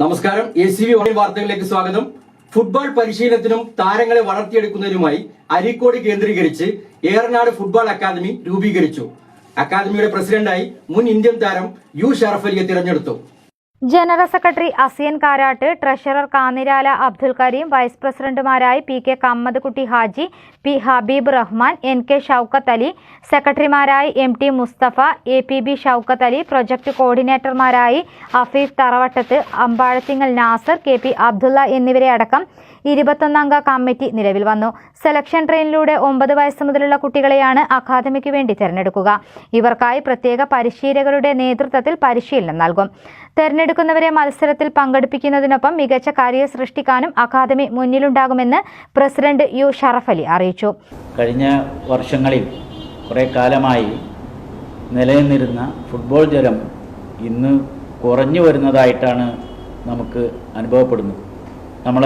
നമസ്കാരം. A C V online വാർത്തകളിലേക്ക് സ്വാഗതം. ഫുട്ബോൾ പരിശീലനത്തിനും താരങ്ങളെ വളർത്തിയെടുക്കുന്നതിനുമായി അരീക്കോട് കേന്ദ്രീകരിച്ച് ഏറനാട് ഫുട്ബോൾ അക്കാദമി രൂപീകരിച്ചു. അക്കാദമിയുടെ പ്രസിഡന്റായി മുൻ ഇന്ത്യൻ താരം യു ഷറഫലിയെ തിരഞ്ഞെടുത്തു. General secretary Asiyan Karat treasurer Kannirala Abdul Kareem vice പ്രസിഡന്റുമാരായി P K Kammadkutty Haji P Habeeb Rahman N K Shoukath Ali സെക്രട്ടറിമാരായി M T Musthafa A P B Shoukath Ali project കോർഡിനേറ്റർമാരായി Afeef Tharavattath Ambazhathingal Nasar K P Abdulla എന്നിവരെ അടക്കം ഇരുപത്തൊന്നംഗ committee നിലവിൽ വന്നു. Selection ട്രെയിനിലൂടെ ഒമ്പത് വയസ്സ് മുതലുള്ള കുട്ടികളെയാണ് academic വേണ്ടി തിരഞ്ഞെടുക്കുക. ഇവർക്കായി പ്രത്യേക പരിശീലകരുടെ നേതൃത്വത്തിൽ പരിശീലനം നൽകും. തെരഞ്ഞെടുക്കുന്നവരെ മത്സരത്തിൽ പങ്കെടുപ്പിക്കുന്നതിനൊപ്പം മികച്ച കരിയർ സൃഷ്ടിക്കാനും അക്കാദമി മുന്നിലുണ്ടാകുമെന്ന് പ്രസിഡന്റ് യു ഷറഫലി അറിയിച്ചു. കഴിഞ്ഞ വർഷങ്ങളിൽ കുറേ കാലമായി നിലനിന്നിരുന്ന ഫുട്ബോൾ ജലം ഇന്ന് കുറഞ്ഞു വരുന്നതായിട്ടാണ് നമുക്ക് അനുഭവപ്പെടുന്നത്. നമ്മൾ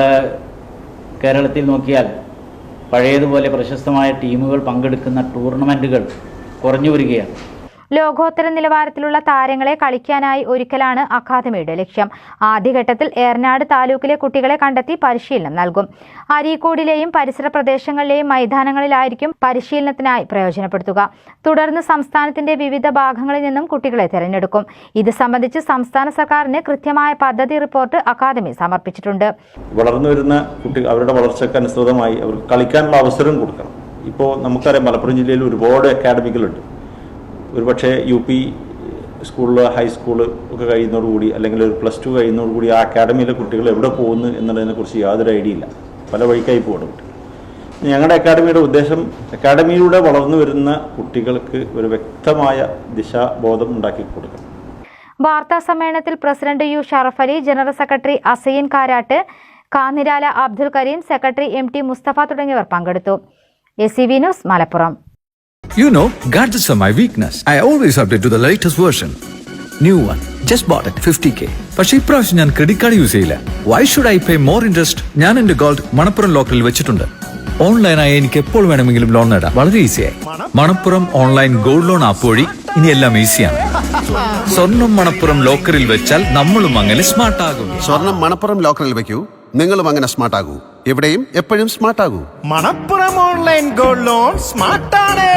കേരളത്തിൽ നോക്കിയാൽ പഴയതുപോലെ പ്രശസ്തമായ ടീമുകൾ പങ്കെടുക്കുന്ന ടൂർണമെന്റുകൾ കുറഞ്ഞു വരികയാണ്. ലോകോത്തര നിലവാരത്തിലുള്ള താരങ്ങളെ കളിക്കാനായി ഒരുക്കലാണ് അക്കാദമിയുടെ ലക്ഷ്യം. ആദ്യഘട്ടത്തിൽ ഏറനാട് താലൂക്കിലെ കുട്ടികളെ കണ്ടെത്തി പരിശീലനം നൽകും. അരീക്കോടിലെയും പരിസര പ്രദേശങ്ങളിലെയും മൈതാനങ്ങളിലായിരിക്കും പരിശീലനത്തിനായി പ്രയോജനപ്പെടുത്തുക. തുടർന്ന് സംസ്ഥാനത്തിന്റെ വിവിധ ഭാഗങ്ങളിൽ നിന്നും കുട്ടികളെ തിരഞ്ഞെടുക്കും. ഇത് സംബന്ധിച്ച് സംസ്ഥാന സർക്കാരിന് കൃത്യമായ പദ്ധതി റിപ്പോർട്ട് അക്കാദമി സമർപ്പിച്ചിട്ടുണ്ട്. വളർന്നു വരുന്ന അവരുടെ വളർച്ചയ്ക്ക് അനുസൃതമായി അവർക്ക് കളിക്കാനുള്ള അവസരം കൊടുക്കണം. ഇപ്പോൾ നമുക്കറിയാം മലപ്പുറം ജില്ലയിൽ ഒരുപാട് അക്കാഡമികളുണ്ട് ഒരുപക്ഷെ യു പി സ്കൂളിൽ ഹൈസ്കൂൾ ഒക്കെ കഴിയുന്നതോടുകൂടി അല്ലെങ്കിൽ ഒരു പ്ലസ് ടു കഴിയുന്നതോടുകൂടി ആ അക്കാഡമിയിലെ കുട്ടികൾ എവിടെ പോകുന്നു എന്നുള്ളതിനെക്കുറിച്ച് യാതൊരു ഐഡിയ ഇല്ല. പല വഴിക്കായി പോകണം. ഞങ്ങളുടെ അക്കാഡമിയുടെ ഉദ്ദേശം അക്കാഡമിയിലൂടെ വളർന്നു വരുന്ന കുട്ടികൾക്ക് ഒരു വ്യക്തമായ ദിശാബോധം ഉണ്ടാക്കി കൊടുക്കണം. വാർത്താ സമ്മേളനത്തിൽ president U Sharaf Ali general secretary Assain Karat Kanirala Abdul Kareem secretary M T Musthafa തുടങ്ങിയവർ പങ്കെടുത്തു. S C V news Malappuram. You know, gadgets are my weakness. I always update to the latest version. New one. Just bought it. 50k. പക്ഷേ ഇപ്രാവശ്യം ഞാൻ credit card use ചെയ്യില്ല why should I pay more interest ഞാൻ എന്റെ gold Manappuram ലോക്കറിൽ വെച്ചിട്ടുണ്ട് ഓൺലൈനായി എനിക്ക് എപ്പോൾ വേണമെങ്കിലും ലോൺ നേടാം വളരെ ഈസിയായി Manappuram online gold loan app വഴി ഇനി എല്ലാം ഈസിയാണ് സ്വർണം മണപ്പുറം ലോക്കറിൽ വെച്ചാൽ നമ്മളും അങ്ങനെ സ്മാർട്ട് ആകും സ്വർണം മണപ്പുറം ലോക്കറിൽ വെക്കൂ നിങ്ങളും അങ്ങനെ സ്മാർട്ട് ആകൂ എവിടെയും എപ്പോഴും സ്മാർട്ട് ആകൂ മണപ്പുറം ഓൺലൈൻ ഗോൾഡ് ലോൺ സ്മാർട്ടാണ്